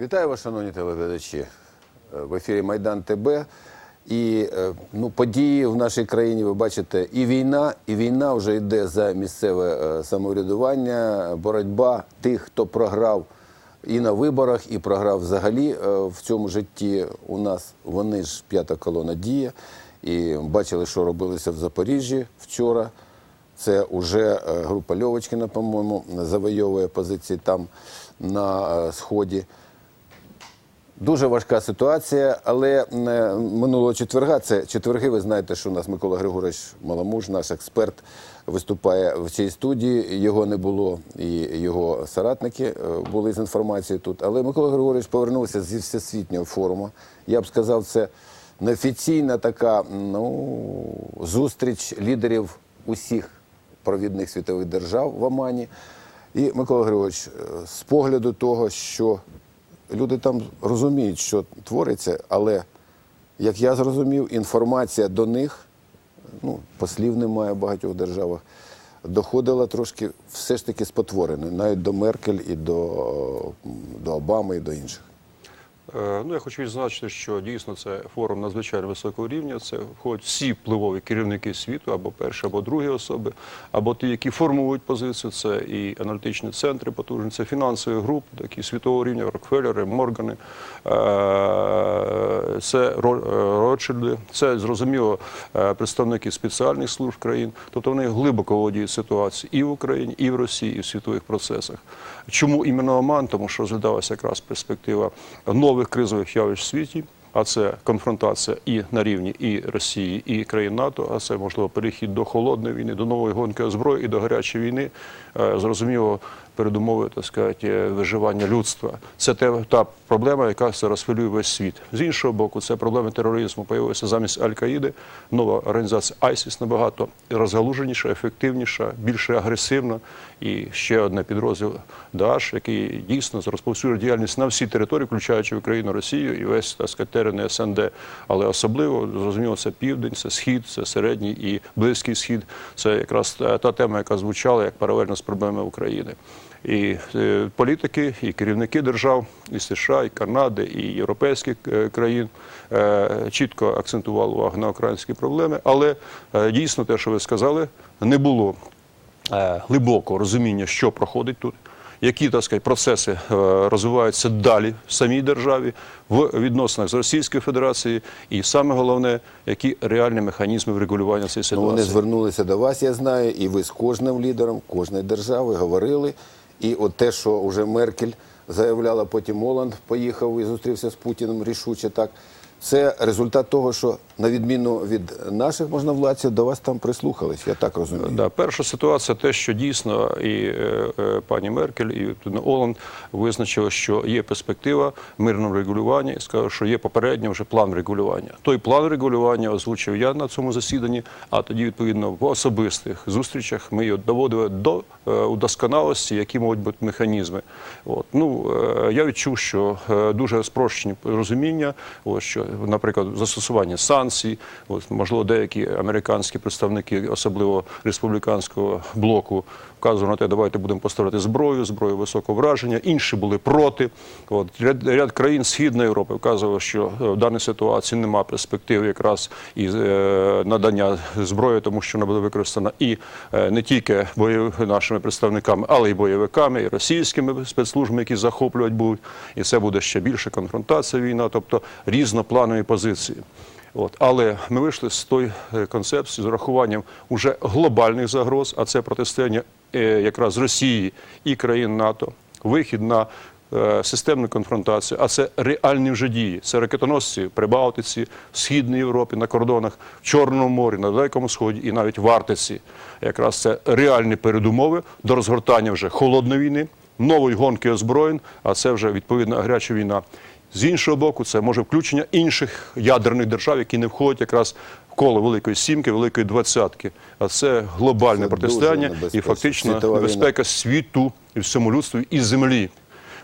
Вітаю вас, шановні телеглядачі. Е, В ефірі Майдан ТБ. І е, ну, події в нашій країні, ви бачите, і війна, і війна вже йде за місцеве е, самоврядування, боротьба тих, хто програв і на виборах, і програв взагалі в цьому житті. У нас вони ж п'ята колона діє. І бачили, що робилося в Запоріжжі вчора. Це вже група Льовочкіна, по-моєму, завойовує позиції там на сході. Дуже важка ситуація, але е, минулого четверга, це четверги, ви знаєте, що у нас Микола Григорович Маламуж, наш експерт, виступає в цій студії. Його не було, і його соратники е, були з інформацією тут. Але Микола Григорович повернувся зі всесвітнього форуму. Я б сказав, це неофіційна така ну, зустріч лідерів усіх провідних світових держав в Омані. І Микола Григорович, е, з погляду того, що люди там розуміють, що твориться, але, як я зрозумів, інформація до них, ну, послів немає в багатьох державах, доходила трошки все ж таки спотворено, навіть до Меркель і до, до Обами і до інших. Е, Ну, я хочу відзначити, що дійсно це форум надзвичайно високого рівня. Це входять всі впливові керівники світу, або перші, або другі особи, або ті, які формують позицію. Це і аналітичні центри потужні, це фінансові групи, такі світового рівня, Рокфеллери, Моргани, е, це е, Ротшильди, це зрозуміло представники спеціальних служб країн. Тобто вони глибоко володіють ситуацією і в Україні, і в Росії, і в світових процесах. Чому іменно Оман? Тому що розглядалася якраз перспектива нових кризових явищ в світі. А це конфронтація і на рівні і Росії, і країн НАТО. А це можливо перехід до холодної війни, до нової гонки озброї і до гарячої війни. Е, Зрозуміло, передумови так сказати, е, виживання людства. Це те та проблема, яка зараз хвилює весь світ. З іншого боку, це проблеми тероризму. Появилася замість Аль-Каїди нова організація ISIS набагато розгалуженіша, ефективніша, більш агресивна. І ще одне підрозділ Дааш, який дійсно розповсюджує діяльність на всі території, включаючи Україну, Росію і весь так сказати, терени СНД. Але особливо зрозуміло, це південь, це схід, це середній і близький схід. Це якраз та тема, яка звучала як паралельно з проблемами України. І е, політики, і керівники держав, і США, і Канади, і європейських е, країн е, чітко акцентували увагу на українські проблеми. Але дійсно, те, що ви сказали, не було глибокого розуміння, що проходить тут. Які так сказати, процеси е, розвиваються далі в самій державі в відносинах з Російською Федерацією, і саме головне, які реальні механізми врегулювання цієї Ну, вони звернулися до вас, я знаю, і ви з кожним лідером кожної держави говорили. І от те, що вже Меркель заявляла, потім Оланд поїхав і зустрівся з Путіним рішуче так. Це результат того, що на відміну від наших можновладців до вас там прислухались, я так розумію. Да, перша ситуація, те, що дійсно і е, е, пані Меркель, і Оланд визначили, що є перспектива мирного регулювання, і сказали, що є попередньо вже план регулювання. Той план регулювання озвучив я на цьому засіданні, а тоді, відповідно, в особистих зустрічах ми його доводили до е, удосконалості, які можуть бути механізми. От. Ну, е, я відчув, що е, дуже спрощені розуміння, ось, що, наприклад, застосування санкцій, от, можливо, деякі американські представники, особливо республіканського блоку, вказували на те, давайте будемо поставляти зброю, зброю високого враження. Інші були проти. От ряд, ряд країн Східної Європи вказували, що е, в даній ситуації немає перспектив якраз і е, надання зброї, тому що вона буде використана і е, не тільки бойов, нашими представниками, але й бойовиками, і російськими спецслужбами, які захоплювати будуть. І це буде ще більше конфронтація війна, тобто різнопланові позиції. От. Але ми вийшли з тої е, концепції з урахуванням уже глобальних загроз, а це протистояння е, якраз Росії і країн НАТО, вихід на е, системну конфронтацію, а це реальні вже дії. Це ракетоносці в Східній Європі, на кордонах, в Чорному морі, на Далекому Сході і навіть в Арктиці. Якраз це реальні передумови до розгортання вже холодної війни, нової гонки озброєнь, а це вже відповідна гаряча війна. З іншого боку, це може включення інших ядерних держав, які не входять якраз в коло Великої Сімки, Великої Двадцятки. А це глобальне Це протистояння і фактично Світова війна. світу і всьому людству і землі.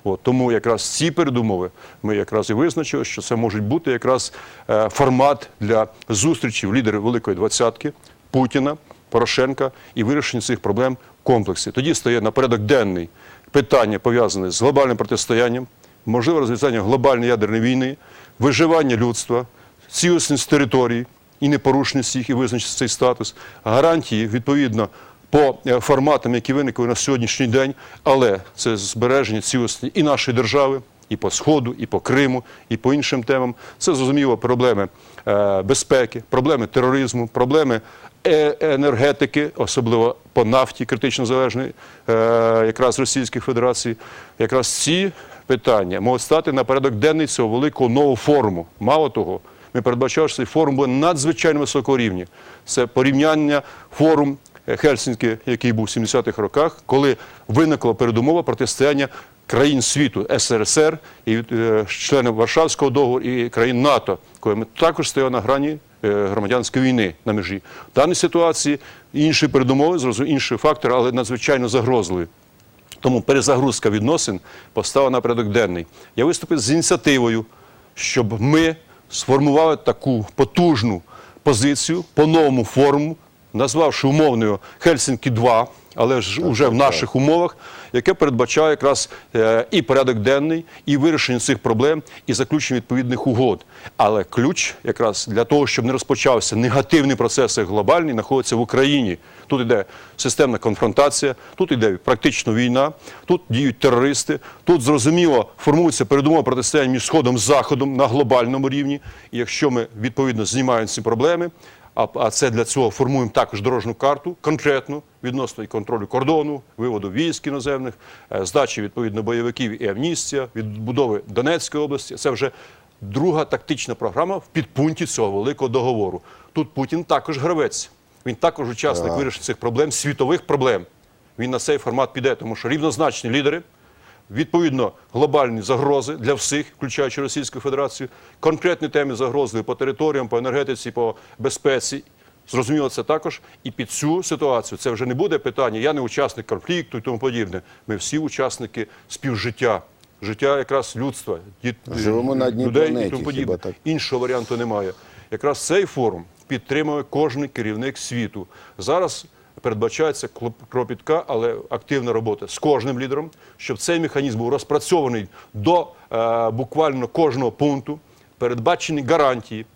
От, тому якраз ці передумови ми якраз і визначили, що це може бути якраз е, формат для зустрічі лідерів Великої Двадцятки Путіна, Порошенка і вирішення цих проблем в комплексі. Тоді стає на порядок денний питання пов'язане з глобальним протистоянням, можливе розв'язання глобальної ядерної війни, виживання людства, цілісність території і непорушність їх, і визначити цей статус, гарантії відповідно по е, форматам, які виникли на сьогоднішній день, але це збереження цілісності і нашої держави, і по Сходу, і по Криму, і по іншим темам. Це зрозуміло проблеми е, безпеки, проблеми тероризму, проблеми енергетики, особливо по нафті, критично залежної е, якраз Російської Федерації. Якраз ці питання можуть стати на порядок денний цього великого нового форуму. Мало того, ми передбачали, що цей форум буде надзвичайно високого рівня. Це порівняння форум е, Хельсінки, який був в 70-х роках, коли виникла передумова протистояння країн світу СРСР і е, членів Варшавського договору і країн НАТО, коли ми також стояли на грані е, громадянської війни на межі. В даній ситуації інші передумови, зрозуміло, інші фактори, але надзвичайно загрозливі. Тому перезагрузка відносин поставила на порядок денний. Я виступив з ініціативою, щоб ми сформували таку потужну позицію по новому форуму, назвавши умовною Хельсінкі 2 але ж уже в наших умовах, яке передбачає якраз е, і порядок денний, і вирішення цих проблем, і заключення відповідних угод. Але ключ якраз для того, щоб не розпочався негативний процес глобальний, знаходиться в Україні. Тут йде системна конфронтація, тут йде практично війна, тут діють терористи, тут зрозуміло формується передумова протистояння між сходом і заходом на глобальному рівні. І якщо ми відповідно знімаємо ці проблеми. А, а це для цього формуємо також дорожню карту конкретну відносно і контролю кордону, виводу військ іноземних, е, здачі відповідно бойовиків і амністія, відбудови Донецької області. Це вже друга тактична програма в підпункті цього великого договору. Тут Путін також гравець. Він також учасник вирішення цих проблем, світових проблем. Він на цей формат піде, тому що рівнозначні лідери відповідно глобальні загрози для всіх, включаючи Російську Федерацію, конкретні теми загрози по територіям, по енергетиці, по безпеці. Зрозуміло, це також і під цю ситуацію це вже не буде питання. Я не учасник конфлікту і тому подібне. Ми всі учасники співжиття, життя якраз людства, діт- Живемо на одній людей і планеті, тому хіба подібне. так? Іншого варіанту немає. Якраз цей форум підтримує кожен керівник світу. Зараз передбачається кропітка, але активна робота з кожним лідером, щоб цей механізм був розпрацьований до е, буквально кожного пункту, передбачені гарантії.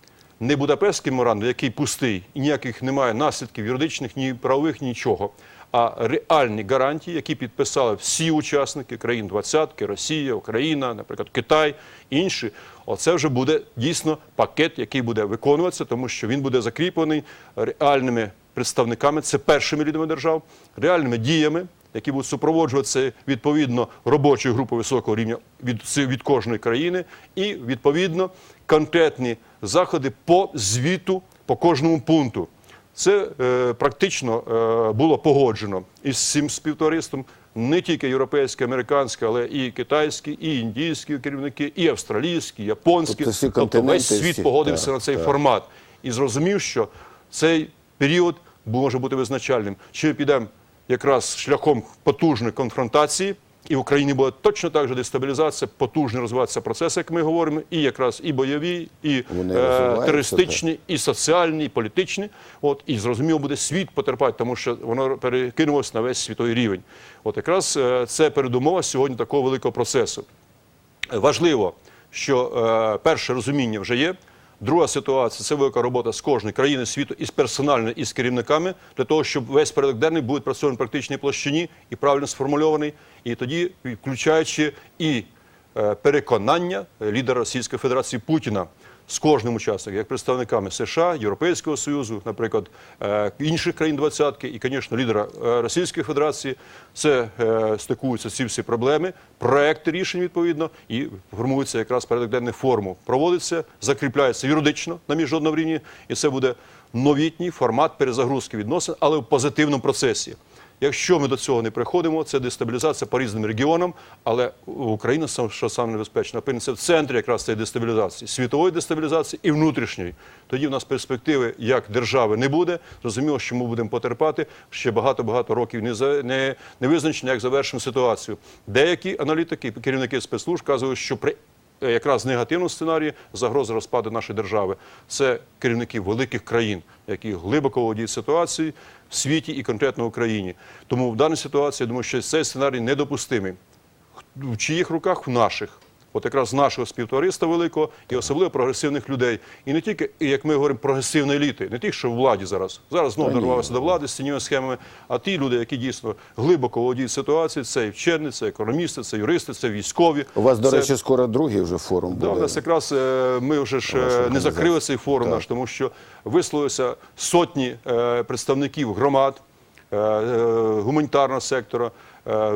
Не Будапештський меморандум, який пустий, і ніяких немає наслідків юридичних, ні правових, нічого. А реальні гарантії, які підписали всі учасники країн двадцятки, Росія, Україна, наприклад, Китай, інші. Оце вже буде дійсно пакет, який буде виконуватися, тому що він буде закріплений реальними представниками, це першими лідерами держав, реальними діями, які будуть супроводжуватися відповідно робочою групою високого рівня від, від кожної країни, і відповідно конкретні заходи по звіту по кожному пункту. Це е, практично е, було погоджено із цим співтовариством не тільки європейське, американське, але і китайські, і індійські керівники, і австралійські, і японські. Тобто тобто весь світ всі, погодився так, на цей так. формат і зрозумів, що цей період може бути визначальним. Чи ми підемо якраз шляхом потужної конфронтації, і в Україні буде точно так же дестабілізація, потужно розвиватися процеси, як ми говоримо, і якраз і бойові, і е, терористичні, і соціальні, і політичні. От і зрозуміло буде світ потерпати, тому що воно перекинулося на весь світовий рівень. От якраз е, це передумова сьогодні такого великого процесу. Важливо, що е, перше розуміння вже є. Друга ситуація це велика робота з кожної країни світу із персонально, і з керівниками для того, щоб весь порядок денний був працьований в практичній площині і правильно сформульований, і тоді включаючи і е, переконання лідера Російської Федерації Путіна з кожним учасником, як представниками США, Європейського Союзу, наприклад, е, інших країн двадцятки, і, звісно, лідера е, Російської Федерації, це е, стикуються ці всі проблеми, проекти рішень відповідно, і формується якраз порядок денний форму. Проводиться, закріпляється юридично на міжнародному рівні, і це буде новітній формат перезагрузки відносин, але в позитивному процесі. Якщо ми до цього не приходимо, це дестабілізація по різним регіонам, але Україна, що саме небезпечно, опиниться в центрі якраз цієї дестабілізації, світової дестабілізації і внутрішньої. Тоді в нас перспективи як держави не буде. Зрозуміло, що ми будемо потерпати ще багато-багато років не, за- не, не визначено, як завершимо ситуацію. Деякі аналітики, керівники спецслужб кажуть, що при якраз негативному сценарії загрози розпаду нашої держави. Це керівники великих країн, які глибоко володіють ситуацією в світі і конкретно в Україні. Тому в даній ситуації я думаю, що цей сценарій недопустимий. В чиїх руках? В наших. От якраз нашого співтовариства великого і особливо прогресивних людей. І не тільки, і як ми говоримо, прогресивної еліти, не ті, що в владі зараз. Зараз знову дорвалися до влади з цінними схемами, а ті люди, які дійсно глибоко володіють ситуацією, це і вчені, це економісти, це юристи, це військові. У вас, до речі, скоро другий вже форум Да, буде. у нас якраз е, ми вже ж е, Ваша не закрили цей форум наш, тому що висловилися сотні е, представників громад, гуманітарного сектора,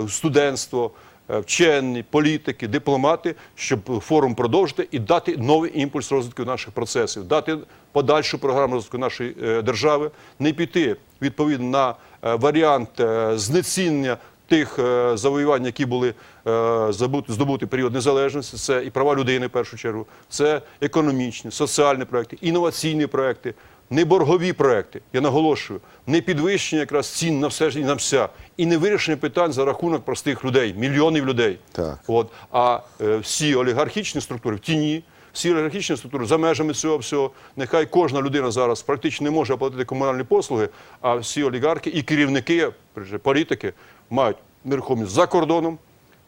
студентство, вчені, політики, дипломати, щоб форум продовжити і дати новий імпульс розвитку наших процесів, дати подальшу програму розвитку нашої е, держави, не піти відповідно на е, варіант е, знецінення тих е, завоювань, які були е, здобути період незалежності, це і права людини в першу чергу, це економічні, соціальні проекти, інноваційні проекти, не боргові проекти. Я наголошую, не підвищення якраз цін на все і на вся, і не вирішення питань за рахунок простих людей, мільйонів людей. Так. От а е, всі олігархічні структури в тіні. Всі олігархічні структури за межами цього всього. Нехай кожна людина зараз практично не може оплатити комунальні послуги, а всі олігархи і керівники, політики мають нерухомість за кордоном.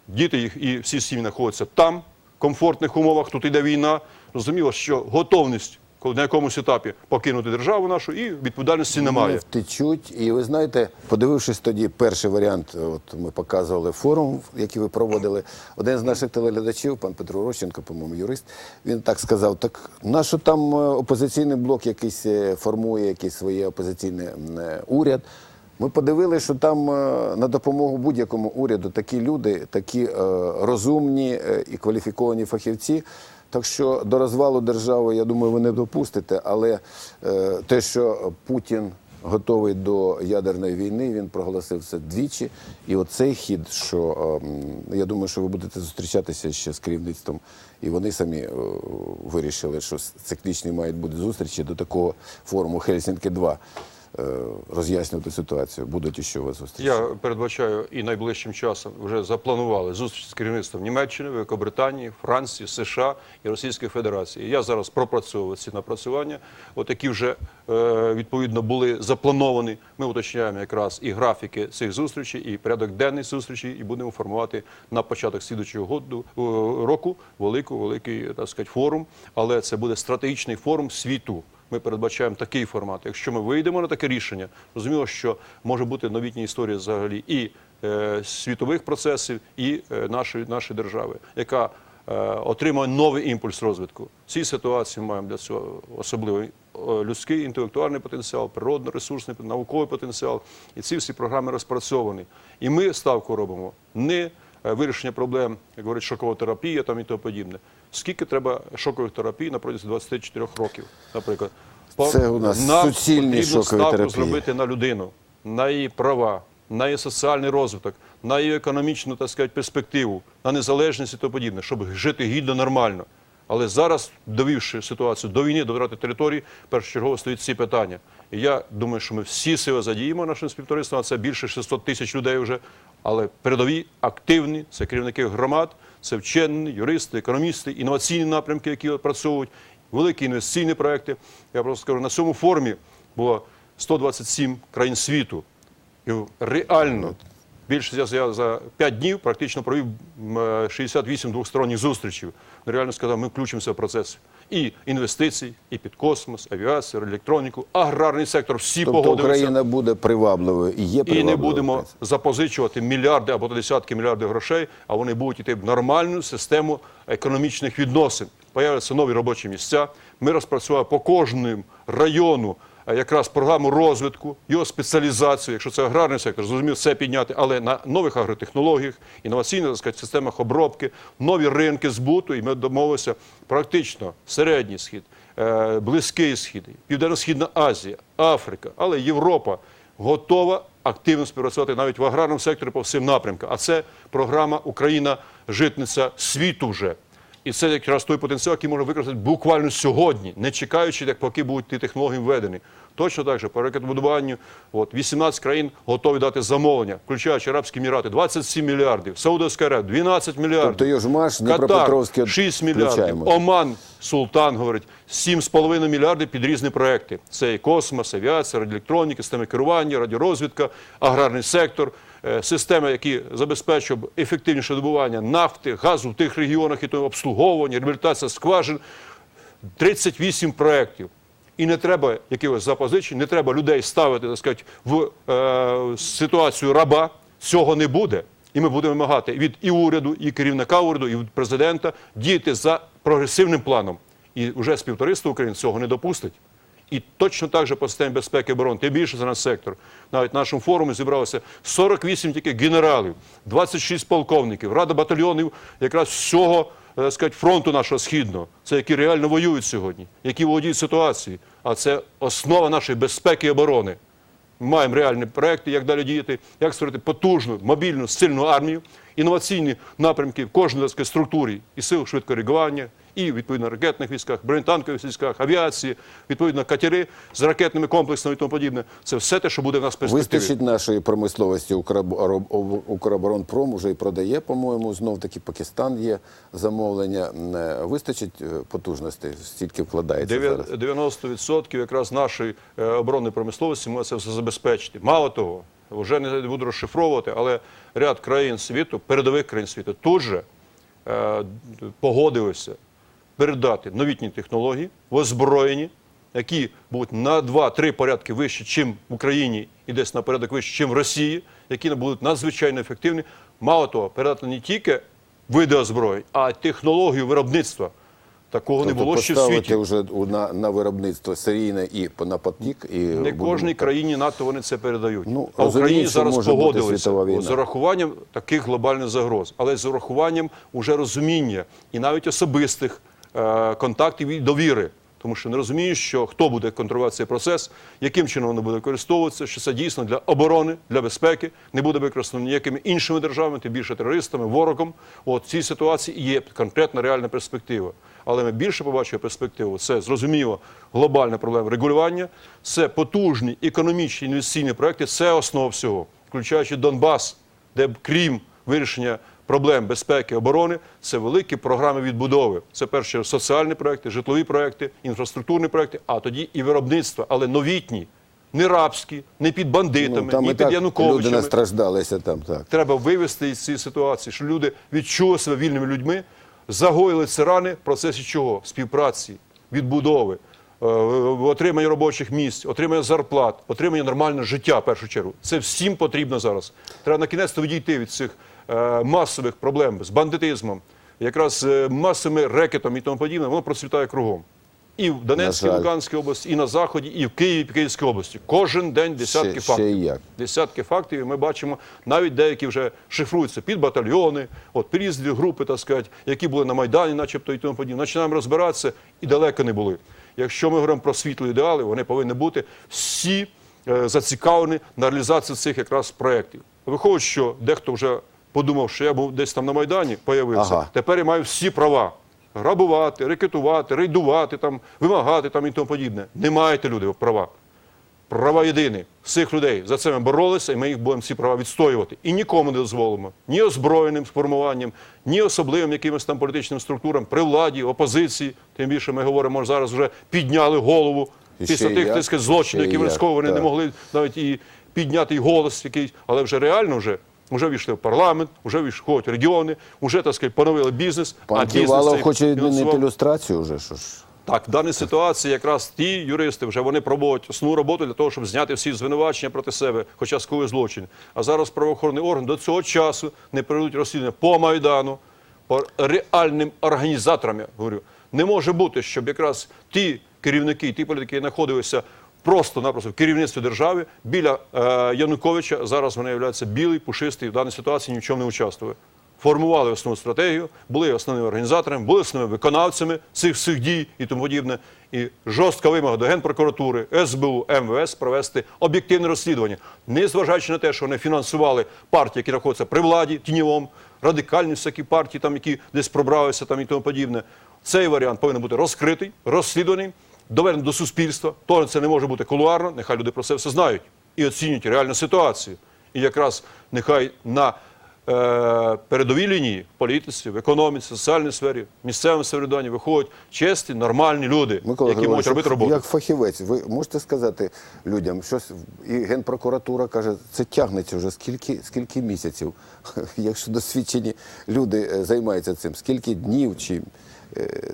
Діти їх і всі сім'ї знаходяться там, в комфортних умовах. Тут йде війна. Зрозуміло, що готовність коли на якомусь етапі покинути державу нашу, і відповідальності Не немає. втечуть. І ви знаєте, подивившись тоді перший варіант, от ми показували форум, який ви проводили. Один з наших телеглядачів, пан Петро Рощенко, по-моєму, юрист, він так сказав: так нащо там е, опозиційний блок якийсь е, формує якийсь своє опозиційний м, е, уряд? Ми подивилися, що там е, на допомогу будь-якому уряду такі люди, такі е, розумні е, і кваліфіковані фахівці. Так що до розвалу держави, я думаю, ви не допустите, але е, те, що Путін готовий до ядерної війни, він проголосив це двічі. І оцей хід, що е, я думаю, що ви будете зустрічатися ще з керівництвом, і вони самі е, вирішили, що циклічні мають бути зустрічі до такого форуму Хельсінки 2 е, роз'яснювати ситуацію. Будуть іще вас зустрічі. Я передбачаю і найближчим часом вже запланували зустріч з керівництвом Німеччини, Великобританії, Франції, США і Російської Федерації. Я зараз пропрацьовую ці напрацювання. Отакі вже е, відповідно були заплановані. Ми уточняємо якраз і графіки цих зустрічей, і порядок денний зустрічей, і будемо формувати на початок слідучого е, року велику, великий так сказати, форум. Але це буде стратегічний форум світу. Ми передбачаємо такий формат. Якщо ми вийдемо на таке рішення, розуміло, що може бути новітня історія взагалі і е, світових процесів, і е, нашої, нашої держави, яка е, отримає новий імпульс розвитку. В цій ситуації ми маємо для цього особливий е, людський інтелектуальний потенціал, природно-ресурсний науковий потенціал. І ці всі програми розпрацьовані. І ми ставку робимо не е, вирішення проблем, як говорять, шокова терапія там і тому подібне. Скільки треба шокових терапій на протязі 24 років, наприклад? Це у нас Нам суцільні шокові ставку терапії. зробити на людину, на її права, на її соціальний розвиток, на її економічну так сказати, перспективу, на незалежність і тому подібне, щоб жити гідно, нормально. Але зараз, довівши ситуацію до війни, до втрати території, першочергово стоїть ці питання. І я думаю, що ми всі сили задіємо нашим співтовариством, а це більше 600 тисяч людей вже. Але передові, активні, це керівники громад, це вчені, юристи, економісти, інноваційні напрямки, які опрацьовують, великі інвестиційні проекти. Я просто скажу, на цьому форумі було 127 країн світу. І реально більше я, за 5 днів практично провів м, е, 68 двосторонніх зустрічей. Реально сказав, ми включимося в процес. І інвестицій, і під космос, авіацію, електроніку, аграрний сектор, всі Тобто погодилися. Україна буде привабливою і є І не будемо запозичувати мільярди або десятки мільярдів грошей, а вони будуть йти в нормальну систему економічних відносин. Появляться нові робочі місця. Ми розпрацювали по кожному району якраз програму розвитку, його спеціалізацію, якщо це аграрний сектор, зрозуміло, це підняти, але на нових агротехнологіях, інноваційних так сказати, системах обробки, нові ринки збуту, і ми домовилися практично середній схід, е, близький схід, південно-східна Азія, Африка, але Європа готова активно співпрацювати навіть в аграрному секторі по всім напрямкам. А це програма Україна житниця світу вже. І це якраз той потенціал, який можна використати буквально сьогодні, не чекаючи, як поки будуть ті технології введені. Точно так же, по ракетобудуванню, от, 18 країн готові дати замовлення, включаючи Арабські Емірати, 27 мільярдів, Саудовська Аравія, 12 мільярдів. Тобто Катар, 6 мільярдів. включаємо. Оман, Султан, говорить, 7,5 мільярдів під різні проекти. Це і космос, авіація, радіоелектроніка, системи керування, радіорозвідка, аграрний сектор, системи, які забезпечують ефективніше добування нафти, газу в тих регіонах і то обслуговування, реабілітація скважин. 38 проєктів. І не треба якихось запозичень, не треба людей ставити так сказати, в е, ситуацію раба. Цього не буде. І ми будемо вимагати від і уряду, і керівника уряду, і від президента діяти за прогресивним планом. І вже співтовариство України цього не допустить. І точно так же по системі безпеки і оборони, тим більше за наш сектор. Навіть в нашому форумі зібралося 48 тільки генералів, 26 полковників, рада батальйонів якраз всього е, сказати, фронту нашого східного. Це які реально воюють сьогодні, які володіють ситуацією. А це основа нашої безпеки і оборони. Ми маємо реальні проекти, як далі діяти, як створити потужну, мобільну, сильну армію, інноваційні напрямки в кожній сказати, структурі і сил швидкого реагування, і відповідно ракетних військах, бронетанкових військах, авіації, відповідно катери з ракетними комплексами і тому подібне. Це все те, що буде в нас в перспективі. Вистачить нашої промисловості Укроборо- Укроборонпром вже і продає, по-моєму, знов таки Пакистан є замовлення. Е, Вистачить е, потужностей, стільки вкладається зараз. 90% якраз нашої е, оборонної промисловості може це все забезпечити. Мало того, вже не буду розшифровувати, але ряд країн світу, передових країн світу, тут же е, погодилися передати новітні технології в озброєнні, які будуть на 2-3 порядки вищі, чим в Україні, і десь на порядок вище, чим в Росії, які будуть надзвичайно ефективні. Мало того, передати не тільки види озброєнь, а й технологію виробництва. Такого не Тобто було ще в світі. вже на, на виробництво серійне і по- на потік. І Не будемо кожній країні НАТО вони це передають. Ну, а Україні зараз погодилися з урахуванням таких глобальних загроз, але з урахуванням уже розуміння і навіть особистих контактів і довіри. Тому що не розуміють, що хто буде контролювати цей процес, яким чином воно буде використовуватися, що це дійсно для оборони, для безпеки, не буде використано ніякими іншими державами, тим більше терористами, ворогом. От в цій ситуації є конкретна реальна перспектива. Але ми більше побачимо перспективу. Це зрозуміло глобальна проблема регулювання, це потужні економічні інвестиційні проекти, це основа всього, включаючи Донбас, де крім вирішення проблем безпеки оборони, це великі програми відбудови. Це перше соціальні проекти, житлові проекти, інфраструктурні проекти, а тоді і виробництво, але новітні, не рабські, не під бандитами, Ну, там ні і під так люди Януковичами настраждалися там. Так. треба вивести із цієї ситуації, що люди відчули себе вільними людьми, загоїли ці рани в процесі чого? Співпраці, відбудови, е, отримання робочих місць, отримання зарплат, отримання нормального життя в першу чергу. Це всім потрібно зараз. Треба на кінець відійти від цих масових проблем з бандитизмом, якраз е, масовими рекетом і тому подібне, воно процвітає кругом. І в Донецькій. Луганській області, і на Заході, і в Києві, і в Київській області. Кожен день десятки Ще- ще фактів як. десятки фактів, і ми бачимо, навіть деякі вже шифруються під батальйони, от під різні групи, так сказати, які були на Майдані, начебто і тому подібне. Починаємо розбиратися і далеко не були. Якщо ми говоримо про світлі ідеали, вони повинні бути всі е, зацікавлені на реалізацію цих якраз проєктів. Виходить, що дехто вже подумав, що я був десь там на Майдані, появився. Ага. Тепер я маю всі права. Грабувати, рекетувати, рейдувати, там, вимагати там, і тому подібне. Не маєте люди права права єдині всіх людей. За це ми боролися, і ми їх будемо ці права відстоювати. І нікому не дозволимо ні озброєним сформуванням, ні особливим якимось там політичним структурам при владі, опозиції. Тим більше ми говоримо, може, зараз вже підняли голову І після тих як, злочинів, які як, військово не могли навіть і підняти і голос якийсь, але вже реально вже. Вже війшли в парламент, вже війшли регіони, вже так сказати, поновили бізнес. Пан бізнес Ківалов хоче відмінити ілюстрацію вже. Що ж. Так, в даній ситуації якраз ті юристи вже вони пробують основну роботу для того, щоб зняти всі звинувачення проти себе, хоча скоїли злочин. А зараз правоохоронний орган до цього часу не проведуть розслідування по Майдану, по реальним організаторам, я говорю. Не може бути, щоб якраз ті керівники, ті політики, які знаходилися просто-напросто в керівництві держави біля е, Януковича, зараз вони являються білий, пушистий, в даній ситуації ні в чому не участвує формували основну стратегію, були основними організаторами, були основними виконавцями цих всіх дій і тому подібне. І жорстка вимога до Генпрокуратури, СБУ, МВС провести об'єктивне розслідування, не зважаючи на те, що вони фінансували партії, які знаходяться при владі, тіньовом, радикальні всякі партії, там, які десь пробралися там, і тому подібне. Цей варіант повинен бути розкритий, розслідуваний, доведений до суспільства. То це не може бути кулуарно, нехай люди про це все знають і оцінюють реальну ситуацію. І якраз нехай на е, передовій лінії в політиці, в економіці, в соціальній сфері, в місцевому самоврядуванні виходять чесні, нормальні люди, Микола які можуть робити роботу. Як фахівець, ви можете сказати людям, щось і Генпрокуратура каже, це тягнеться вже скільки, скільки місяців. Якщо досвідчені люди е, займаються цим, скільки днів чи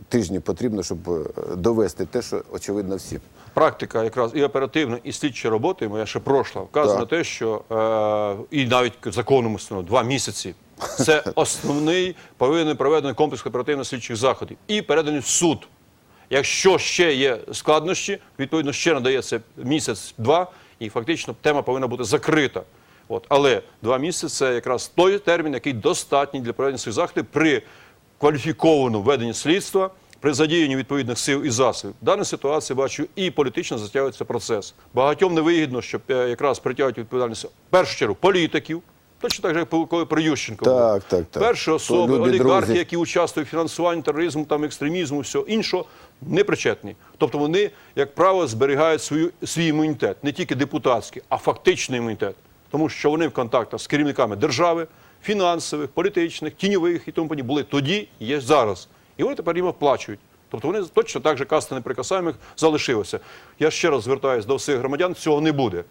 тижнів потрібно, щоб е, довести те, що очевидно всім. Практика якраз і оперативної, і слідчої роботи, моя ще пройшла, вказує на те, що е, і навіть законом установлено, два місяці. Це основний повинен проведений комплекс оперативно-слідчих заходів і переданий в суд. Якщо ще є складнощі, відповідно ще надається місяць-два, і фактично тема повинна бути закрита. От. Але два місяці це якраз той термін, який достатній для проведення цих заходів при кваліфікованому веденні слідства, при задіянні відповідних сил і засобів. В даній ситуації бачу і політично затягується процес. Багатьом невигідно, щоб е, якраз притягують відповідальність в першу чергу політиків. Точно так же, як коли при Ющенко. Так, так, так. Перші особи, люди, олігархи, друзі. які участвують в фінансуванні тероризму, там, екстремізму, всього іншого, не причетні. Тобто вони, як правило, зберігають свою, свій імунітет, не тільки депутатський, а фактичний імунітет. Тому що вони в контактах з керівниками держави, фінансових, політичних, тіньових і тому подібне були тоді, є зараз. І вони тепер їм оплачують. Тобто вони точно так же каста неприкасаємих залишилися. Я ще раз звертаюся до всіх громадян, цього не буде.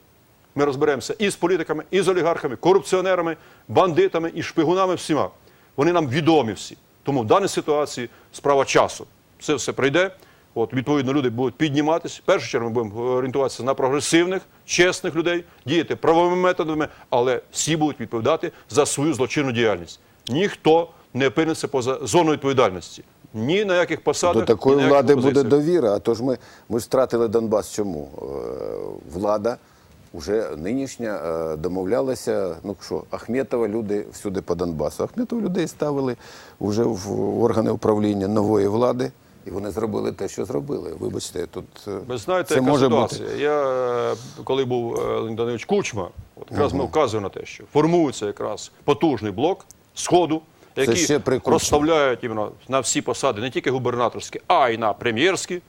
Ми розберемося і з політиками, і з олігархами, корупціонерами, бандитами і шпигунами всіма. Вони нам відомі всі. Тому в даній ситуації справа часу. Це все прийде. От, відповідно, люди будуть підніматися. В першу чергу ми будемо орієнтуватися на прогресивних, чесних людей, діяти правовими методами, але всі будуть відповідати за свою злочинну діяльність. Ніхто не опиниться поза зоною відповідальності. Ні на яких посадах. До такої ні на яких влади буде позиціях. довіра. А то ж ми, ми ж втратили Донбас. Чому? Е, Влада вже нинішня е, домовлялася. Ну що, Ахметова люди всюди по Донбасу. Ахметова людей ставили вже в органи управління нової влади. І вони зробили те, що зробили. Вибачте, тут е, Ви знаєте, це яка може ситуація? бути. Я е, коли був е, Леонід Данилович Кучма, от якраз ми вказуємо на те, що формується якраз потужний блок сходу, який ще розставляють іменно на всі посади, не тільки губернаторські, а й на прем'єрські.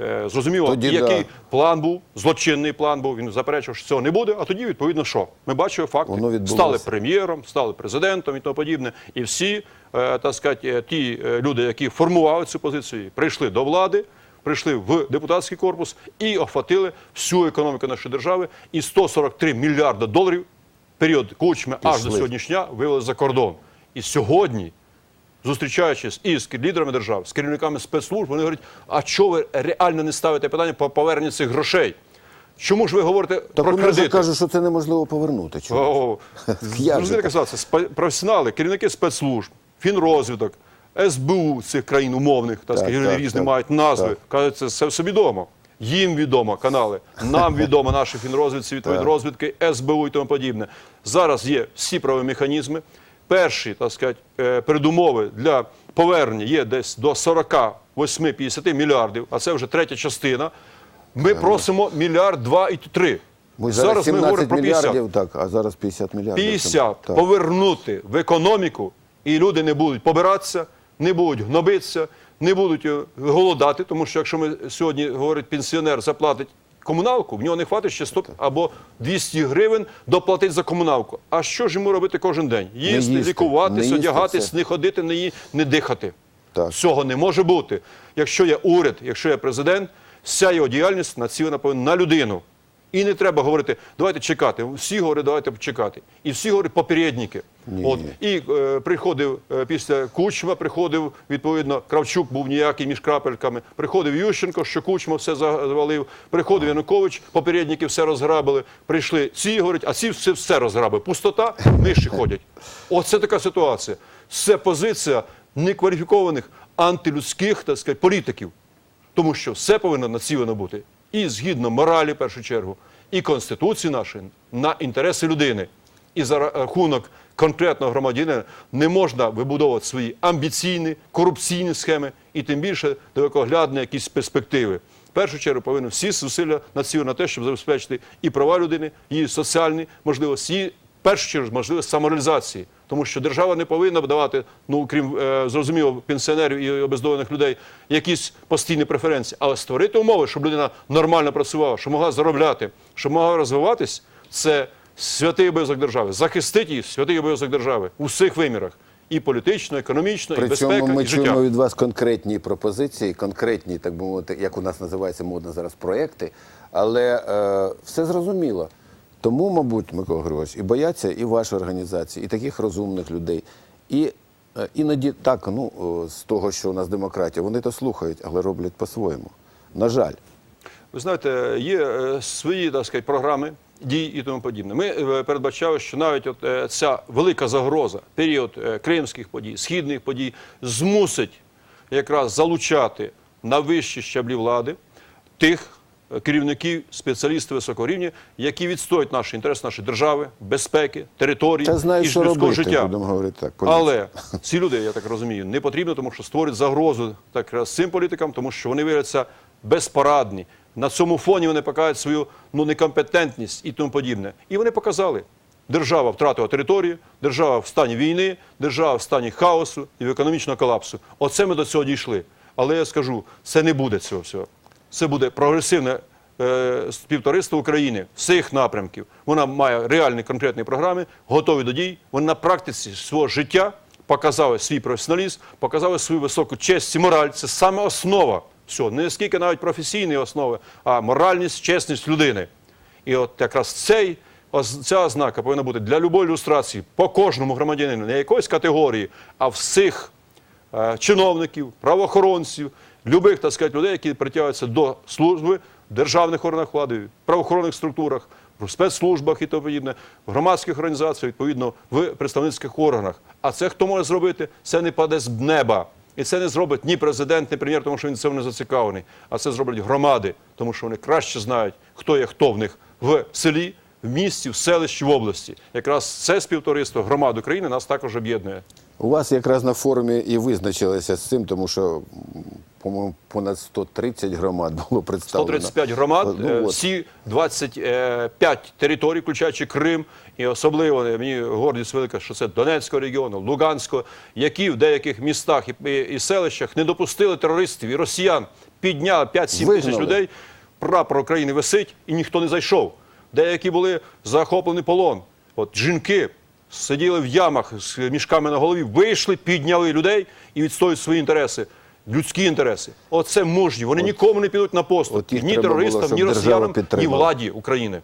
Е, Зрозуміло, Тоді який да. план був, злочинний план був. Він заперечував, що цього не буде. А тоді, відповідно, що ми бачимо факти, стали прем'єром, стали президентом і тому подібне. І всі, е, так сказати, е, ті люди, які формували цю позицію, прийшли до влади, прийшли в депутатський корпус і охватили всю економіку нашої держави. І 143 мільярда доларів період кучми аж до сьогоднішнього вивели за кордон. І сьогодні зустрічаючись із лідерами держав, з керівниками спецслужб, вони говорять, а чого ви реально не ставите питання по поверненню цих грошей? Чому ж ви говорите Так про кредити? кажуть, що це неможливо повернути. Чому? Ну, так? казати, професіонали, керівники спецслужб, фінрозвідок, СБУ цих країн умовних, так, Так, так, різні так, мають назви. так. Кажуть, це все, все відомо. Їм відомо канали, нам відомо наші фінрозвідці, відповідь розвідки, СБУ і тому подібне. Зараз є всі правові механізми. Перші, так сказати, е, передумови для повернення є десь до 48-50 мільярдів, а це вже третя частина. Ми просимо мільярд два і три. Ми зараз, ми 17 говоримо про 50. мільярдів, так, а зараз 50 мільярдів. 50 Так. повернути в економіку, і люди не будуть побиратися, не будуть гнобитися, не будуть е, голодати, тому що якщо ми сьогодні говорить, пенсіонер заплатить комуналку, в нього не хватить ще 100 або 200 гривень доплатити за комуналку. А що ж йому робити кожен день? Їсти, їсти, лікуватися, їсти одягатись, не ходити, не, ї- не дихати. Так. Цього не може бути. Якщо є уряд, якщо є президент, вся його діяльність націлена на людину. І не треба говорити, давайте чекати. Всі говорять, давайте чекати. І всі говорять попередники. От і е, приходив е, після Кучма, приходив відповідно Кравчук був ніякий між крапельками. Приходив Ющенко, що Кучма все завалив. Приходив Янукович, попередники все розграбили. Прийшли ці говорять, а ці все, все розграбили. Пустота, миші ходять. Оце така ситуація. Це позиція некваліфікованих антилюдських так сказати, політиків. Тому що все повинно націлено бути і згідно моралі, в першу чергу, і конституції нашої на інтереси людини. І за рахунок конкретного громадянина не можна вибудовувати свої амбіційні, корупційні схеми і тим більше далекоглядні якісь перспективи. В першу чергу повинні всі зусилля націлені на те, щоб забезпечити і права людини, її соціальні можливості, і в першу чергу можливість самореалізації. Тому що держава не повинна давати, ну крім е, зрозуміло, пенсіонерів і обездолених людей, якісь постійні преференції, але створити умови, щоб людина нормально працювала, щоб могла заробляти, щоб могла розвиватись, це святий обов'язок держави. Захистити її святий обов'язок держави у всіх вимірах. І політично, і економічно, і Причому безпека, ми і життя. чуємо від вас конкретні пропозиції, конкретні, так би мовити, як у нас називається модно зараз проекти, але е, все зрозуміло. Тому, мабуть, Микола Григорович, і бояться і вашої організації, і таких розумних людей. І е, іноді так, ну з того, що у нас демократія, вони то слухають, але роблять по-своєму. На жаль. Ви знаєте, є е, свої так сказати, програми дій і тому подібне. Ми е, передбачали, що навіть от е, ця велика загроза, період е, кримських подій, східних подій, змусить якраз залучати на вищі щаблі влади тих е, керівників, спеціалістів високого рівня, які відстоюють наші інтереси, нашої держави, безпеки, території Та знають, і що людського робити, життя. будемо говорити так. Але ці люди, я так розумію, не потрібно, тому що створюють загрозу так раз цим політикам, тому що вони виявляться безпорадні. На цьому фоні вони покажуть свою ну, некомпетентність і тому подібне. І вони показали. Держава втратила територію, держава в стані війни, держава в стані хаосу і економічного колапсу. Оце ми до цього дійшли. Але я скажу, це не буде цього всього. Це буде прогресивне е, співтовариство України всіх напрямків. Вона має реальні конкретні програми, готові до дій. Вони на практиці свого життя показали свій професіоналізм, показали свою високу честь і мораль. Це саме основа всього. Не скільки навіть професійної основи, а моральність, чесність людини. І от якраз цей, ця ознака повинна бути для будь-якої ілюстрації по кожному громадянину, не якоїсь категорії, а всіх е, чиновників, правоохоронців, любих, так сказати, людей, які притягуються до служби в державних органах влади, в правоохоронних структурах, в спецслужбах і тому подібне, в громадських організаціях, відповідно, в представницьких органах. А це хто може зробити? Це не паде з неба. І це не зробить ні президент, ні прем'єр, тому що він цим не зацікавлений. А це зроблять громади, тому що вони краще знають, хто є хто в них в селі, в місті, в селищі, в області. Якраз це співтовариство громад України нас також об'єднує. У вас якраз на форумі і визначилися з цим, тому що, по-моєму, понад 130 громад було представлено. 135 громад, Ну, е, всі 25 територій, включаючи Крим, і особливо е, мені гордість велика, що це Донецького регіону, Луганського, які в деяких містах і, і, і селищах не допустили терористів і росіян, підняли 5-7 тисяч людей. Прапор України висить, і ніхто не зайшов. Деякі були захоплені полон. От жінки сиділи в ямах з мішками на голові, вийшли, підняли людей і відстоюють свої інтереси. Людські інтереси. Оце мужні. Вони нікому не підуть на поступ. Ні терористам, ні росіянам, ні владі України.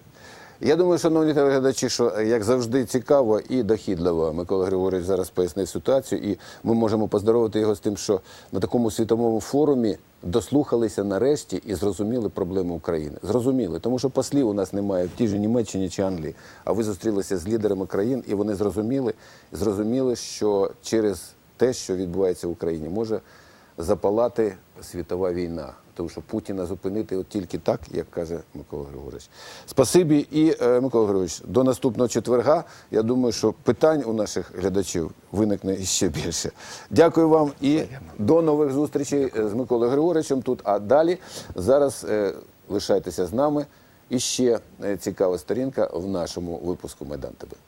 Я думаю, шановні телеглядачі, що е, як завжди цікаво і дохідливо. Микола Григорович зараз пояснив ситуацію, і ми можемо поздоровити його з тим, що на такому світовому форумі дослухалися нарешті і зрозуміли проблему України. Зрозуміли, тому що послів у нас немає в тій же Німеччині чи Англії. А ви зустрілися з лідерами країн, і вони зрозуміли, зрозуміли, що через те, що відбувається в Україні, може запалати світова війна. Тому що Путіна зупинити от тільки так, як каже Микола Григорович. Спасибі і е, Микола Григорович, до наступного четверга. Я думаю, що питань у наших глядачів виникне ще більше. Дякую вам і до нових зустрічей е, з Миколою Григоровичем тут. А далі зараз е, лишайтеся з нами. І ще е, цікава сторінка в нашому випуску Майдан ТВ.